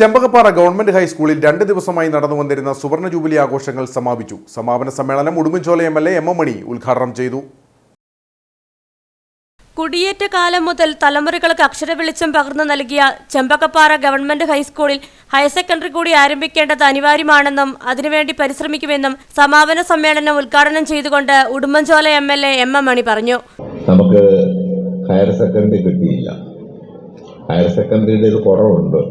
Chembakappara government ഹൈസ്കൂളിൽ രണ്ട് ദിവസമായി നടന്നു വന്നിരുന്ന സുവർണ ജൂബിലി ആഘോഷങ്ങൾ സമാപിച്ചു. സമാപന സമ്മേളനം Udumbanchola M L A M M Mani ഉദ്ഘാടനം ചെയ്തു. കുടിയേറ്റ കാലം മുതൽ തലമുറകൾക്ക് അക്ഷര വെളിച്ചം പകർന്നു നൽകിയ ചെമ്പകപ്പാറ ഗവൺമെന്റ് ഹൈസ്കൂളിൽ ഹയർ സെക്കൻഡറി കൂടി ആരംഭിക്കേണ്ടത് അനിവാര്യമാണെന്നും അതിനുവേണ്ടി പരിശ്രമിക്കുമെന്നും സമാപന സമ്മേളനം ഉദ്ഘാടനം ചെയ്തുകൊണ്ട് Udumbanchola M L A M M Mani പറഞ്ഞു. നമുക്ക് ഹയർ സെക്കൻഡറി കിട്ടിയില്ല. ഹയർ സെക്കൻഡറിയുടെ ഒരു കുറവുണ്ട്.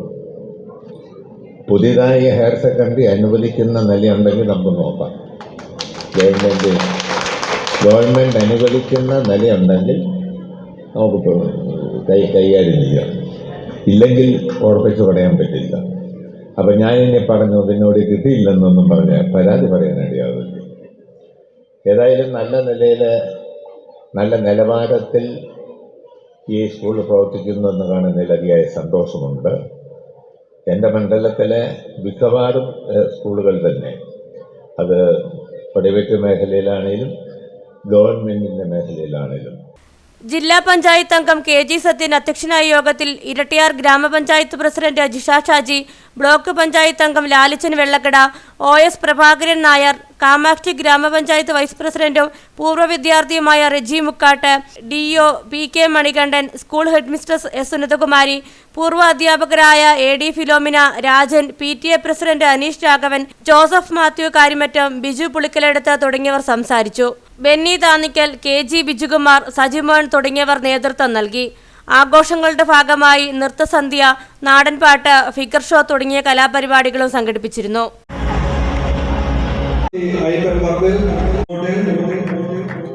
പുതിയതായി ഹയർ സെക്കൻഡറി അനുവദിക്കുന്ന നിലയുണ്ടെങ്കിൽ നമുക്ക് നോക്കാം. ഗവൺമെന്റ് ഗവൺമെന്റ് അനുവദിക്കുന്ന നിലയുണ്ടെങ്കിൽ നമുക്ക് കൈ കൈകാര്യം ചെയ്യാം. ഇല്ലെങ്കിൽ ഉറപ്പിച്ച് പറയാൻ പറ്റില്ല. അപ്പം ഞാനിനി പറഞ്ഞു എന്നോട് കിട്ടിയില്ലെന്നൊന്നും പറഞ്ഞ് പരാതി പറയാനിടയാവില്ല ഏതായാലും നല്ല നിലയിൽ നല്ല നിലവാരത്തിൽ ഈ സ്കൂൾ പ്രവർത്തിക്കുന്നു എന്ന് കാണുന്നതിൽ അതിയായ സന്തോഷമുണ്ട്. എന്റെ മണ്ഡലത്തിലെ മിക്കവാറും സ്കൂളുകൾ തന്നെ. അത് പ്രൈവറ്റ് മേഖലയിലാണെങ്കിലും ഗവൺമെന്റിന്റെ മേഖലയിലാണേലും. ജില്ലാ പഞ്ചായത്ത് അംഗം കെ ജി സത്യൻ അധ്യക്ഷനായ യോഗത്തിൽ ഇരട്ടിയാർ ഗ്രാമപഞ്ചായത്ത് പ്രസിഡന്റ് ജിഷ ഷാജി ബ്ലോക്ക് പഞ്ചായത്ത് അംഗം Lalichan Vellakkada O S Prabhakaran Nair Kamakshy gramapanchayat vice പ്രസിഡന്റും പൂർവ വിദ്യാർത്ഥിയുമായ Reji Mukkattu D O P K Manikandan school headmistress S Sunithakumari പൂർവ അധ്യാപകരായ A D Filomina Rajan P T A president Aneesh Raghavan Joseph Mathew Karyamattam Biju Pulikkaleduthu തുടങ്ങിയവർ സംസാരിച്ചു. Benny Thannickal K G Bijukumar Sajimon തുടങ്ങിയവർ നേതൃത്വം നൽകി. ആഘോഷങ്ങളുടെ ഭാഗമായി നൃത്തസന്ധ്യ നാടൻപാട്ട് ഫിഗർ ഷോ തുടങ്ങിയ കലാപരിപാടികളും സംഘടിപ്പിച്ചിരുന്നു.